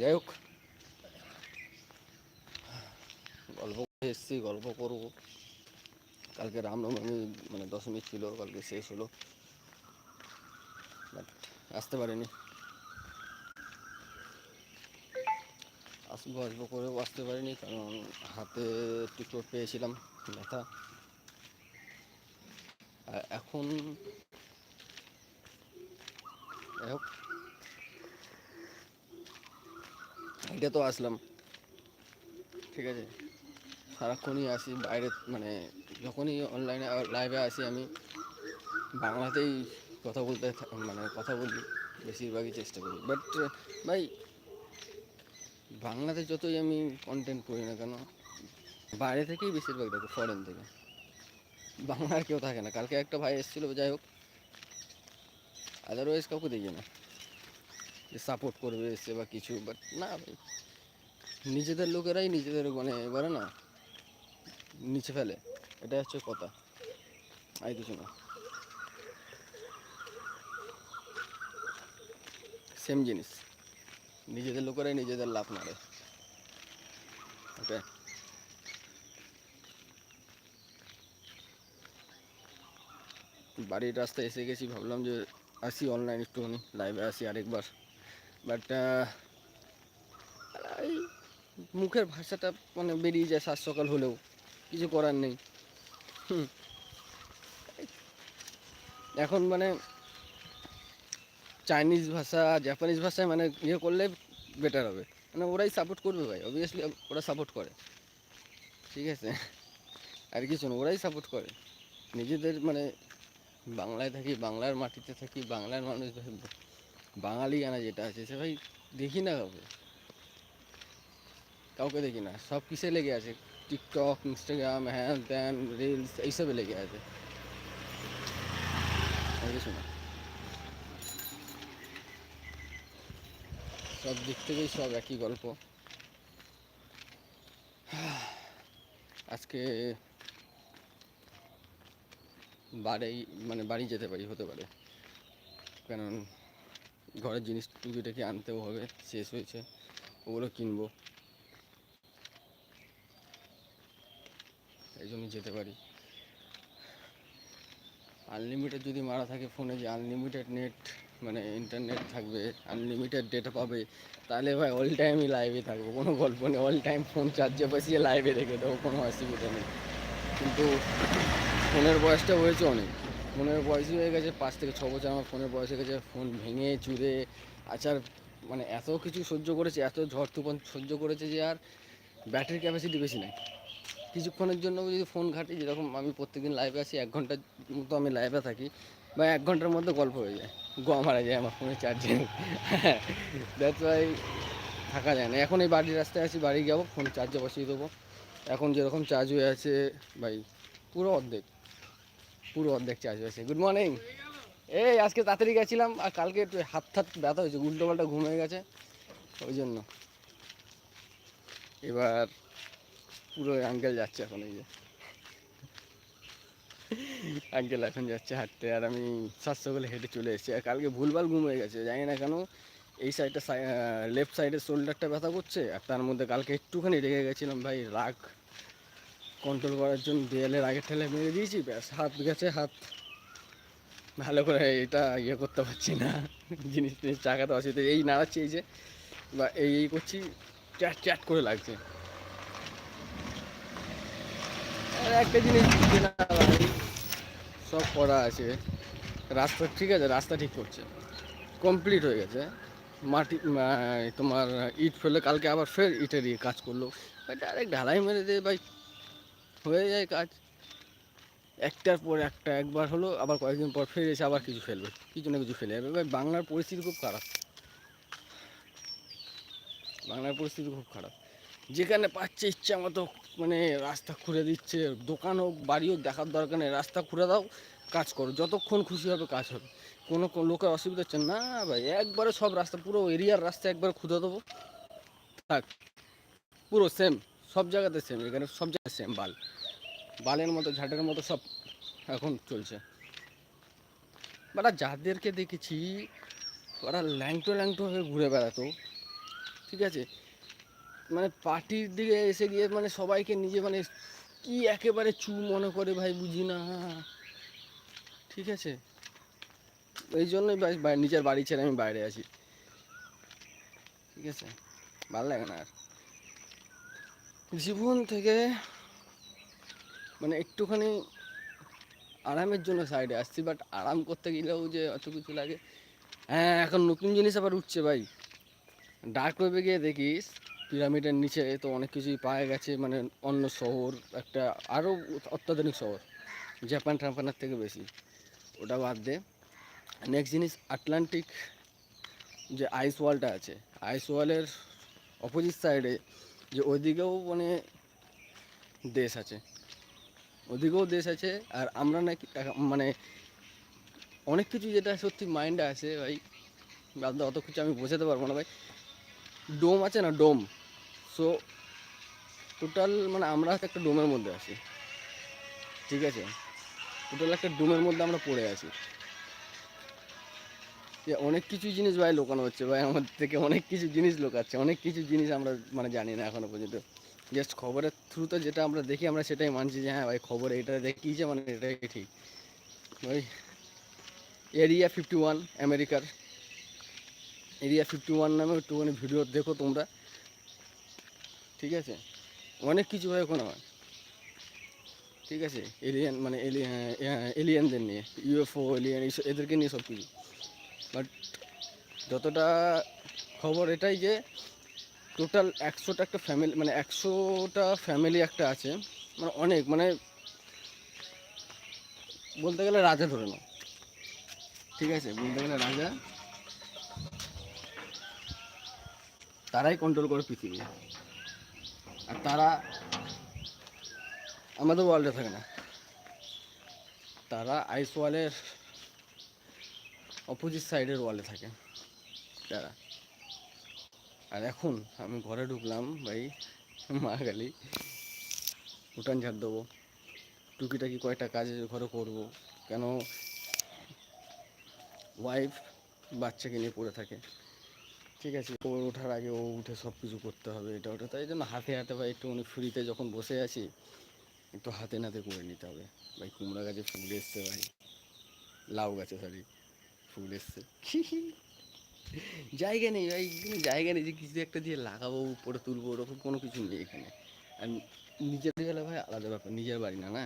যাই হোক। গল্প করে এসেছি, গল্প করব। কালকে রামনবমী মানে দশমী ছিল, কালকে শেষ হলো। বাট আসতে পারিনি। আসব আসব করেও আসতে পারিনি, কারণ হাতে একটু চোট পেয়েছিলাম, ব্যথা। এখন যাই হোক এটা তো আসলাম। ঠিক আছে? সারাক্ষণই আসি বাইরে মানে যখনই অনলাইনে লাইভে আসি আমি, বাংলাতেই কথা বলতে মানে কথা বলি, বেশিরভাগই চেষ্টা করি। বাট ভাই, বাংলাতে যতই আমি কন্টেন্ট করি না কেন, বাইরে থেকেই বেশিরভাগ দেখো ফরেন থেকে। বাংলার কেউ থাকে না। কালকে একটা ভাই এসেছিল, যাই হোক। আদারওয়াইজ কাউকে দেখি না। সাপোর্ট করবে এসে বা কিছু বাট না, নিজেদের লোকেরাই নিজেদের মানে এবারে না, নিচে ফেলে। এটা হচ্ছে কথা। আর কিছু না। সেম জিনিস। নিজেদের লোকেরাই নিজেদের লাভ মারে। ওকে বাড়ির রাস্তায় এসে গেছি, ভাবলাম যে আসি অনলাইন একটুখানি লাইভে আসি আরেকবার। বাট এই মুখের ভাষাটা মানে বেরিয়ে যায় সাত সকাল হলেও, কিছু করার নেই। এখন মানে চাইনিজ ভাষা জাপানিজ ভাষায় মানে ইয়ে করলে বেটার হবে। মানে ওরাই সাপোর্ট করবে ভাই অবভিয়াসলি ওরা সাপোর্ট করে। ঠিক আছে? আর কিছু না, ওরাই সাপোর্ট করে। নিজেদের মানে বাংলায় থাকি, বাংলার মাটিতে থাকি, বাংলার মানুষ বাঙালি আনা যেটা আছে, সে ভাই দেখি না কাউকে। কাউকে দেখি না। সব কিসে লেগে আছে? টিকটক, ইনস্টাগ্রাম, হ্যান ত্যান, রিলস, এইসবে লেগে আছে। না। সব দিক থেকেই সব একই গল্প। আজকে বাড়ি মানে বাড়ি যেতে পারি, হতে পারে। কারণ ঘরের জিনিস টুকিটাকি আনতেও হবে, শেষ হয়েছে, ওগুলো কিনবো। এই জন্য যেতে পারি। আনলিমিটেড যদি মারা থাকে ফোনে যে আনলিমিটেড নেট মানে ইন্টারনেট থাকবে আনলিমিটেড ডেটা পাবে, তাহলে ভাই অল টাইমই লাইভে থাকব। কোনো গল্প নেই অল টাইম ফোন চার্জে বসিয়ে লাইভে রেখে দেবো, কোনো অসুবিধা নেই। কিন্তু ফোনের বয়সটা হয়েছে অনেক। ফোনের বয়সই হয়ে গেছে, পাঁচ থেকে ছ বছর আমার ফোনের বয়স হয়ে গেছে, ফোন ভেঙে চুরে আচার মানে এত কিছু সহ্য করেছে, এত ঝড় তুফান সহ্য করেছে যে আর ব্যাটারি ক্যাপাসিটি বেশি নেই। কিছুক্ষণের জন্য যদি ফোন ঘাঁটি, যেরকম আমি প্রত্যেকদিন লাইভে আসি এক ঘণ্টার মতো আমি লাইভে থাকি, বা এক ঘণ্টার মধ্যে গল্প হয়ে যায় গোয়া মারা যায় আমার ফোনে চার্জিং দ্যাটস ওয়াই থাকা যায় না। এখন এই বাড়ির রাস্তায় আছি, বাড়ি যাব ফোন চার্জে বসিয়ে দেবো। এখন যেরকম চার্জ হয়ে আছে, ভাই, পুরো অর্ধেক। পুরো অর্ধেক চার্জ হয়েছে। গুড মর্নিং এই আজকে তাড়াতাড়ি গেছিলাম, আর কালকে একটু হাত হাত ব্যথা হয়েছে, উল্টো পাল্টা ঘুম হয়ে গেছে, ওই জন্য। এবার পুরো আঙ্কেল যাচ্ছে এখন, এই যে। আঙ্কেল এখন যাচ্ছে হাঁটতে, আর আমি সকালে হেঁটে চলে এসেছি, আর কালকে ভুলভাল ঘুম হয়ে গেছে, জানি না কেন এই সাইডটা লেফট সাইডের শোল্ডারটা ব্যথা করছে, আর তার মধ্যে কালকে একটুখানি রেগে গেছিলাম, ভাই, রাগ। কন্ট্রোল করার জন্য দেয়ালের আগের ঠেলে মেরে দিয়েছি, ব্যাস, হাত গেছে, হাত। ভালো করে এটা ইয়ে করতে পারছি না, জিনিস টিনিস চাকাতে অসুবিধা এই নাড়াচ্ছি, এই যে, বা এই এই করছি, চ্যাট চ্যাট করে লাগছে। একটা জিনিস সব করা আছে। রাস্তা ঠিক আছে, রাস্তা ঠিক করছে। কমপ্লিট হয়ে গেছে। মাটি তোমার ইট ফেলে কালকে আবার ফের ইটের ইয়ে কাজ করল। ডাইরেক্ট ঢালাই মেরে দিয়ে ভাই। হয়ে যায় কাজ। একটার পর একটা, একবার হলো, আবার কয়েকদিন পর ফের এসে আবার কিছু ফেলবে, কিছু না কিছু ফেলে যাবে। ভাই বাংলার পরিস্থিতি খুব খারাপ। বাংলার পরিস্থিতি খুব খারাপ। যেখানে পাচ্ছে ইচ্ছা মতো মানে রাস্তা খুঁড়ে দিচ্ছে, দোকান হোক, বাড়ি হোক, দেখার দরকার নেই, রাস্তা খুঁড়ে দাও, কাজ করো। যতক্ষণ খুশি হবে, কাজ হবে। কোনো লোকের অসুবিধা হচ্ছে না, ভাই। একবারে সব রাস্তা, পুরো এরিয়ার রাস্তা একবারে খুঁজে দেবো। থাক, পুরো সেম সব জায়গাতে সেম এখানে সব জায়গায় সেম বাল। বালের মতো, ঝাটের মতো সব এখন চলছে। বাট যাদেরকে দেখেছি, ওরা ল্যাংটো ল্যাংটো হয়ে ঘুরে বেড়াতো। ঠিক আছে? মানে পার্টির দিকে এসে গিয়ে মানে সবাইকে নিজে মানে কি একেবারে চু মনে করে ভাই বুঝি না। ঠিক আছে? এই জন্যই নিজের বাড়ি ছেড়ে আমি বাইরে আছি। ঠিক আছে? ভালো লাগে না আর। জীবন থেকে মানে একটুখানি আরামের জন্য সাইডে আসছি বাট আরাম করতে গেলেও যে অত কিছু লাগে। হ্যাঁ এখন নতুন জিনিস আবার উঠছে ভাই। ডার্ক ওয়েবে গিয়ে দেখিস পিরামিডের নিচে তো অনেক কিছুই পাওয়া গেছে মানে অন্য শহর, একটা আরও অত্যাধুনিক শহর জাপান টাপানের থেকে বেশি। ওটা বাদ দে। নেক্সট জিনিস আটলান্টিক যে আইস ওয়ালটা আছে আইস ওয়ালের অপোজিট সাইডে যে ওইদিকেও মানে দেশ আছে। ওদিকেও দেশ আছে আর আমরা নাকি মানে অনেক কিছু যেটা সত্যি মাইন্ডে আছে ভাই। বাদ দাও, অত কিছু আমি বোঝাতে পারব না ভাই। ডোম আছে না ডোম। সো টোটাল মানে আমরা একটা ডোমের মধ্যে আছি। ঠিক আছে? টোটাল একটা ডোমের মধ্যে আমরা পড়ে আছি। যে অনেক কিছু জিনিস ভাই লোকানো হচ্ছে ভাই আমাদের থেকে অনেক কিছু জিনিস লোকাচ্ছে, অনেক কিছু জিনিস আমরা মানে জানি না এখনও পর্যন্ত। জাস্ট খবরের থ্রুতে যেটা আমরা দেখি, আমরা সেটাই মানছি যে হ্যাঁ ভাই, খবরে এটা দেখিয়েছে মানে এটাই ঠিক। ভাই এরিয়া ফিফটি ওয়ান আমেরিকার এরিয়া ফিফটি ওয়ান নামে একটুখানি ভিডিও দেখো তোমরা। ঠিক আছে? অনেক কিছু হয় ওখানে হয়। ঠিক আছে? এলিয়ান মানে এলিয়ানদের নিয়ে ইউএফও এলিয়ান এদেরকে নিয়ে সব কিছু বাট যতটা খবর এটাই যে টোটাল একশোটা একটা ফ্যামিলি মানে একশোটা ফ্যামিলি একটা আছে। মানে অনেক মানে বলতে গেলে রাজা ধরে নাও। ঠিক আছে, বলতে গেলে রাজা। তারাই কন্ট্রোল করে পৃথিবী। আর তারা আমাদের ওয়ার্ল্ডে থাকে না। তারা আইস ওয়ালের অপোজিট সাইডের ওয়ালে থাকে তারা আর এখন আমি ঘরে ঢুকলাম ভাই, মা গালি উঠান ঝাড় দেবো। টুকিটাকি কয়েকটা কাজ ঘরে করব। কেন ওয়াইফ বাচ্চাকে নিয়ে পড়ে থাকে। ঠিক আছে ও ওঠার আগে ও উঠে সব কিছু করতে হবে, এটা ওটা। তাই জন্য হাতে হাতে ভাই একটুখানি ফ্রিতে যখন বসে আছি, একটু হাতে নাতে করে নিতে হবে। ভাই কুমড়া গাছে ফুল এসছে ভাই। লাউ গাছে সরি ফুল এসছে জায়গা নেই ভাই জায়গা নেই যে কিছু একটা দিয়ে লাগাবো, উপরে তুলবো, ওরকম কোনো কিছু নেই এখানে। আর নিজের গেলে ভাই আলাদা ব্যাপার, নিজের বাড়ি না না?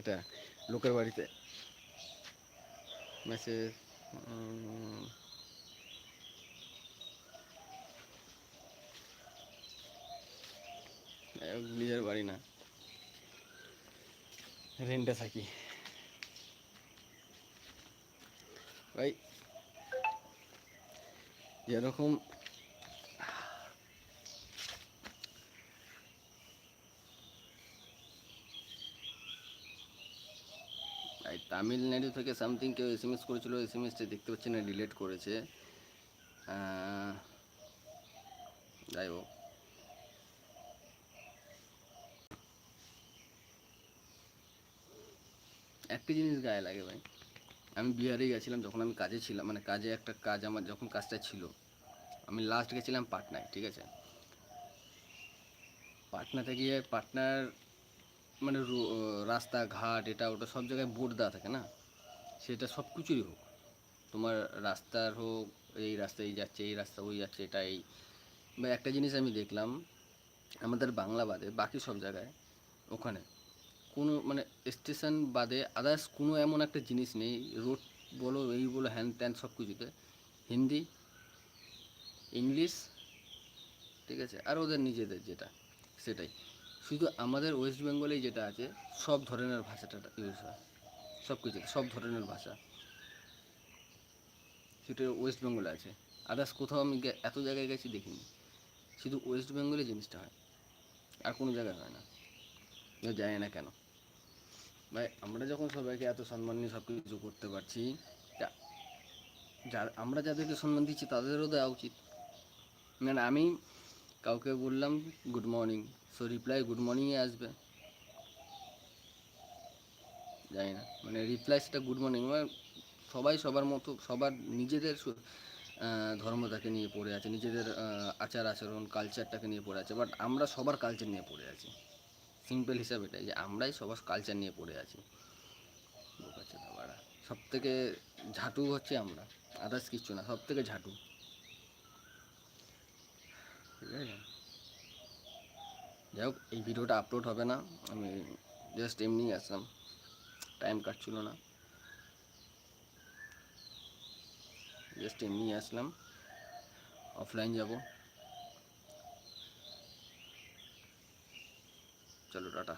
এটা লোকের বাড়িতে। মেসেজ নিজের বাড়ি না। রেন্টে থাকি। ভাই, যেরকম এই তামিলনাড়ু থেকে সামথিং কেউ এস এম এস করেছিল এস এম এসটা দেখতে পাচ্ছি না ডিলেট করেছে। যাই হোক। একটা জিনিস গায়ে লাগে ভাই। আমি বিহারে গেছিলাম, যখন আমি কাজে ছিলাম মানে কাজে একটা কাজ আমার যখন কাজটা ছিল, আমি লাস্ট গেছিলাম পাটনায়, ঠিক আছে? পাটনাতে গিয়ে পাটনার মানে রাস্তাঘাট, এটা ওটা সব জায়গায় বোর্ড দেওয়া থাকে না? সেটা সব কিছুরই হোক। তোমার রাস্তার হোক, এই রাস্তায় যাচ্ছে, এই রাস্তা ওই যাচ্ছে এটা এই বা একটা জিনিস আমি দেখলাম, আমাদের বাংলা বাদে বাকি সব জায়গায়, ওখানে কোনো মানে স্টেশন বাদে আদার্স কোনো এমন একটা জিনিস নেই। রোড বলো, এই বলো, হ্যান ত্যান সব কিছুতে। হিন্দি, ইংলিশ, ঠিক আছে, আর ওদের নিজেদের যেটা, সেটাই। শুধু আমাদের ওয়েস্ট বেঙ্গলেই যেটা আছে, সব ধরনের ভাষাটা ইউজ হয়। সব কিছুতে, সব ধরনের ভাষা। সেটা ওয়েস্ট বেঙ্গলে আছে। আদার্স কোথাও আমি এত জায়গায় গেছি দেখিনি। শুধু ওয়েস্ট বেঙ্গলে জিনিসটা হয়। আর কোনো জায়গায় হয় না। জানে না কেন? ভাই, আমরা যখন সবাইকে এত সম্মান নিয়ে সব কিছু করতে পারছি তা যা আমরা যাদেরকে সম্মান দিচ্ছি তাদেরও দেওয়া উচিত। মানে আমি কাউকে বললাম good morning so reply good মর্নিংয়ে আসবে। জানি না মানে রিপ্লাই সেটা গুড মর্নিং মানে সবাই সবার মতো, সবার নিজেদের ধর্মটাকে নিয়ে পড়ে আছে, নিজেদের আচার আচরণ কালচারটাকে নিয়ে পড়ে আছে বাট আমরা সবার কালচার নিয়ে পড়ে আছি। সিম্পল হিসাব এটাই যে আমরাই সবার কালচার নিয়ে পড়ে আছি। সব থেকে ঝাঁটু হচ্ছে আমরা আদার্স কিচ্ছু না সব থেকে ঝাঁটু। ঠিক আছে? যাই হোক, এই ভিডিওটা আপলোড হবে না, আমি জাস্ট এমনিই আসলাম। টাইম কাটছিল না। জাস্ট এমনি আসলাম। অফলাইন যাব। চলো টাটা